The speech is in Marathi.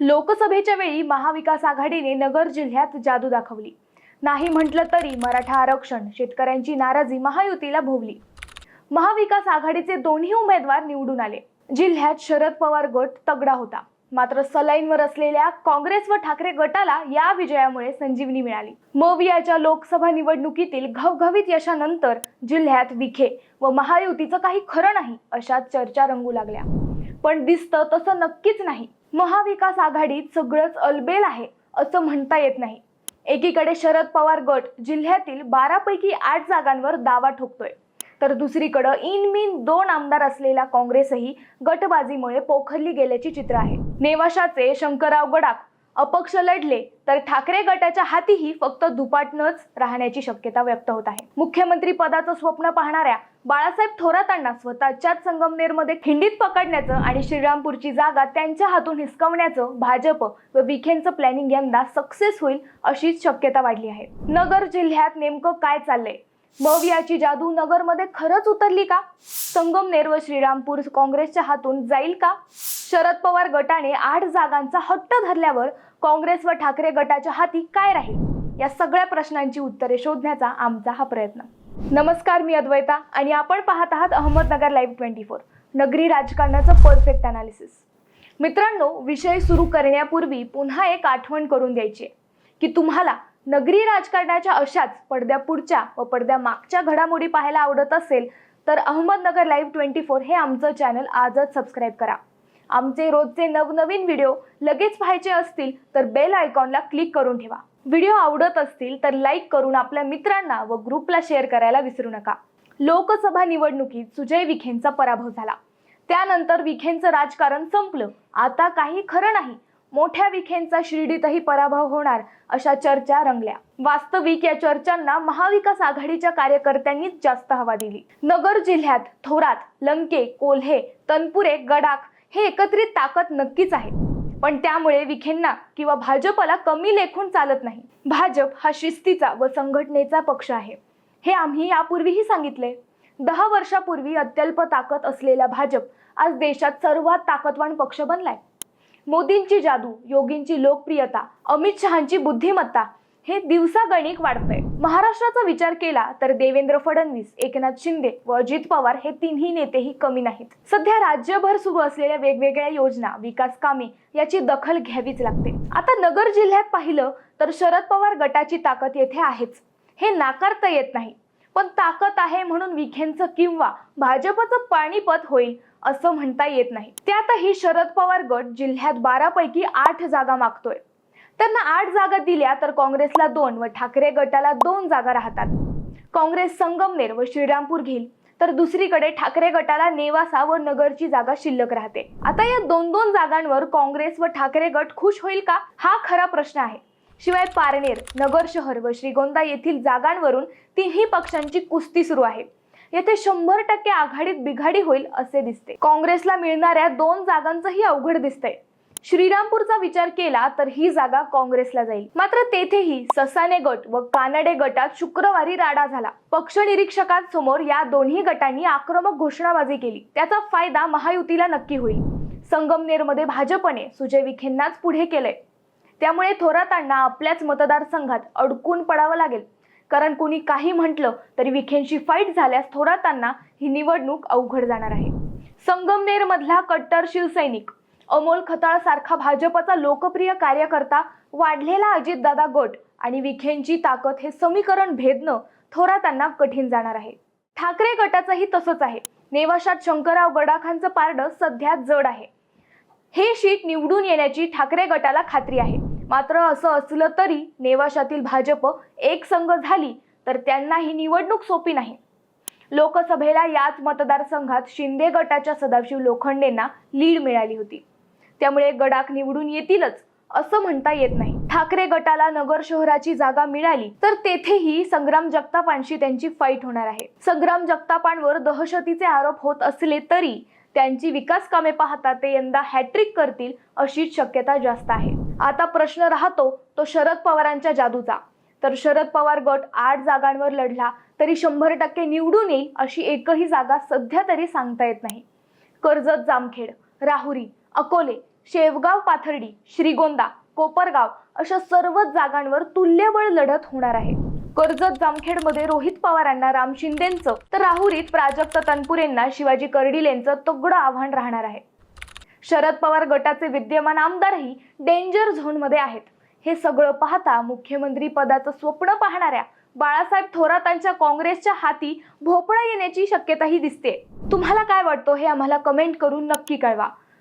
लोकसभेच्या वेळी महाविकास आघाडीने नगर जिल्ह्यात जादू दाखवली. नाही म्हटलं तरी मराठा आरक्षण शेतकऱ्यांची नाराजी महायुतीला भोवली महाविकास आघाडीचे दोन्ही उमेदवार निवडून आले. जिल्ह्यात शरद पवार गट तगडा होता. मात्र सलाईनवर असलेल्या काँग्रेस व ठाकरे गटाला या विजयामुळे संजीवनी मिळाली. मवियाच्या लोकसभा निवडणुकीतील घवघवीत यशानंतर जिल्ह्यात विखे व महायुतीचं काही खरं नाही अशा चर्चा रंगू लागल्या. पण दिसतं तसं नक्कीच नाही. महाविकास आघाडीत सगळंच अलबेल आहे असं म्हणता येत नाही. एकीकडे शरद पवार गट जिल्ह्यातील बारापैकी आठ जागांवर दावा ठोकतोय. तर दुसरीकडं इन मिन दोन आमदार असलेला काँग्रेसही गटबाजीमुळे पोखरली गेल्याची चित्र आहे. नेवाशाचे शंकरराव गडाख अपक्ष लढले तर ठाकरे गटाच्या हातीही फक्त दुपाटनच राहण्याची शक्यता व्यक्त होत आहे. मुख्यमंत्री पदाचं स्वप्न पाहणाऱ्या बाळासाहेब थोरातांना स्वतःच्याच संगमनेरमध्ये खिंडीत पकडण्याचं आणि श्रीरामपूरची जागा त्यांच्या हातून हिसकवण्याचं भाजप व विखेंचं प्लॅनिंग यंदा सक्सेस होईल अशीच शक्यता वाढली आहे. नगर जिल्ह्यात नेमकं काय चाललंय? मवियाची जादू नगरमध्ये खरंच उतरली का? संगमनेर व श्रीरामपूर काँग्रेसच्या हातून जाईल का? शरद पवार गटाने आठ जागांचा हट्ट धरल्यावर काँग्रेस व ठाकरे गटाच्या हाती काय राहील? या सगळ्या प्रश्नांची उत्तरे शोधण्याचा आमचा हा प्रयत्न. नमस्कार मी अद्वैता आणि आपण पाहत आहात अहमदनगर लाईव्ह ट्वेंटी फोर नगरी राजकारणाचं परफेक्ट अनालिसिस मित्रांनो विषय सुरू करण्यापूर्वी पुन्हा एक आठवण करून द्यायची आहे की तुम्हाला नगरी राजकारणाच्या अशाच पडद्या पुढच्या व पडद्या मागच्या घडामोडी पाहायला आवडत असेल तर अहमदनगर लाईव्ह ट्वेंटी फोर हे आमचं चॅनल आजच सबस्क्राईब करा. आमचे रोजचे नवनवीन व्हिडिओ लगेच पाहायचे असतील तर बेल आयकॉनला क्लिक करून ठेवा. व्हिडिओ आवडत असतील तर लाईक करून आपल्या मित्रांना व ग्रुपला शेअर करायला विसरू नका. लोकसभा निवडणुकीत सुजय विखेंचा पराभव झाला. त्यानंतर विखेंचं राजकारण संपलं. आता काही खरं नाही. मोठ्या विखेंचा शिर्डीतही पराभव होणार अशा चर्चा रंगल्या. वास्तविक या चर्चांना महाविकास आघाडीच्या कार्यकर्त्यांनीच जास्त हवा दिली. नगर जिल्ह्यात थोरात लंके कोल्हे तनपुरे गडाख हे एकत्रित ताकद नक्कीच आहे. पण त्यामुळे विखेंना किंवा भाजपला कमी लेखून चालत नाही. भाजप हा शिस्तीचा व संघटनेचा पक्ष आहे. हे आम्ही यापूर्वीही सांगितले. दहा वर्षापूर्वी अत्यल्प ताकद असलेला भाजप आज देशात सर्वात ताकदवान पक्ष बनलाय. मोदींची जादू योगींची लोकप्रियता अमित शहांची बुद्धिमत्ता हे दिवसागणिक वाढतंय. महाराष्ट्राचा विचार केला तर देवेंद्र फडणवीस एकनाथ शिंदे व अजित पवार हे तिन्ही नेतेही कमी नाहीत. सध्या राज्यभर सुरू असलेल्या वेगवेगळ्या योजना विकास कामे याची दखल घ्यावीच लागते. आता नगर जिल्ह्यात पाहिलं तर शरद पवार गटाची ताकद येथे आहेच. हे नाकारता येत नाही. पण ताकद आहे म्हणून विखेंचं किंवा भाजपचं पाणीपत होईल असं म्हणता येत नाही. त्यातही शरद पवार गट जिल्ह्यात बारापैकी आठ जागा मागतोय. त्यांना आठ जागा दिल्या तर काँग्रेसला दोन व ठाकरे गटाला दोन जागा राहतात. काँग्रेस संगमनेर व श्रीरामपूर घेईल तर दुसरीकडे ठाकरे गटाला नेवासा व नगरची जागा शिल्लक राहते. आता या दोन दोन जागांवर काँग्रेस व ठाकरे गट खुश होईल का? हा खरा प्रश्न आहे. शिवाय पारनेर नगर शहर व श्रीगोंदा येथील जागांवरून तिन्ही पक्षांची कुस्ती सुरू आहे. येथे शंभर टक्के आघाडीत बिघाडी होईल असे दिसते. काँग्रेसला मिळणाऱ्या दोन जागांचंही अवघड दिसतंय. श्रीरामपूरचा विचार केला तर ही जागा काँग्रेसला जाईल. मात्र तेथेही ससाने गट व कानडे गटात शुक्रवारी राडा झाला. पक्ष निरीक्षकांसमोर या दोन्ही गटांनी आक्रमक घोषणाबाजी केली. त्याचा फायदा महायुतीला नक्की होईल. संगमनेरमध्ये भाजपने सुजय विखेंनाच पुढे केलंय. त्यामुळे थोरातांना आपल्याच मतदारसंघात अडकून पडावं लागेल. कारण कुणी काही म्हटलं तरी विखेंशी फाईट झाल्यास थोरातांना ही निवडणूक अवघड जाणार आहे. संगमनेर मधला कट्टर शिवसैनिक अमोल खताळ सारखा भाजपचा लोकप्रिय कार्यकर्ता वाढलेला अजितदादा गट आणि विखेंची ताकद हे समीकरण भेदणं थोरातांना कठीण जाणार आहे. ठाकरे गटाचंही तसंच आहे. नेवाशात शंकरराव गडाखांचं पारडं सध्या जड आहे. हे शीट निवडून येण्याची ठाकरे गटाला खात्री आहे. मात्र असं असलं तरी नेवाशातील भाजप एक संघ झाली तर त्यांना ही निवडणूक सोपी नाही. लोकसभेला याच मतदारसंघात शिंदे गटाच्या सदाशिव लोखंडेंना लीड मिळाली होती. त्यामुळे गडाख निवडून येतीलच असं म्हणता येत नाही. ठाकरे गटाला नगर शहराची जागा मिळाली तर तेथेही संग्राम जगतापांशी त्यांची फाईट होणार आहे. संग्राम जगतापांवर दहशतीचे आरोप होत असले तरी त्यांची विकास कामे पाहता ते यंदा हॅट्रिक करतील अशीच शक्यता जास्त आहे. आता प्रश्न राहतो तो शरद पवारांच्या जादूचा. तर शरद पवार गट आठ जागांवर लढला तरी शंभर टक्के निवडून येईल अशी एकही जागा सध्या तरी सांगता येत नाही. कर्जत जामखेड राहुरी अकोले शेवगाव पाथर्डी श्रीगोंदा कोपरगाव अशा सर्वच जागांवर तुल्यबळ लढत होणार आहे. कर्जत जामखेडमध्ये रोहित पवारांना राम शिंदेंचं तर राहुरीत प्राजक्त तनपुरेंना शिवाजी कर्डिलेंचं तगडं आव्हान राहणार आहे. शरद पवार गटाचे विद्यमान आमदारही डेंजर झोनमध्ये आहेत. हे सगळं पाहता मुख्यमंत्री पदाचं स्वप्न पाहणाऱ्या बाळासाहेब थोरातांच्या काँग्रेसच्या हाती भोपळा येण्याची शक्यताही दिसते तुम्हाला काय वाटतं हे आम्हाला कमेंट करून नक्की कळवा.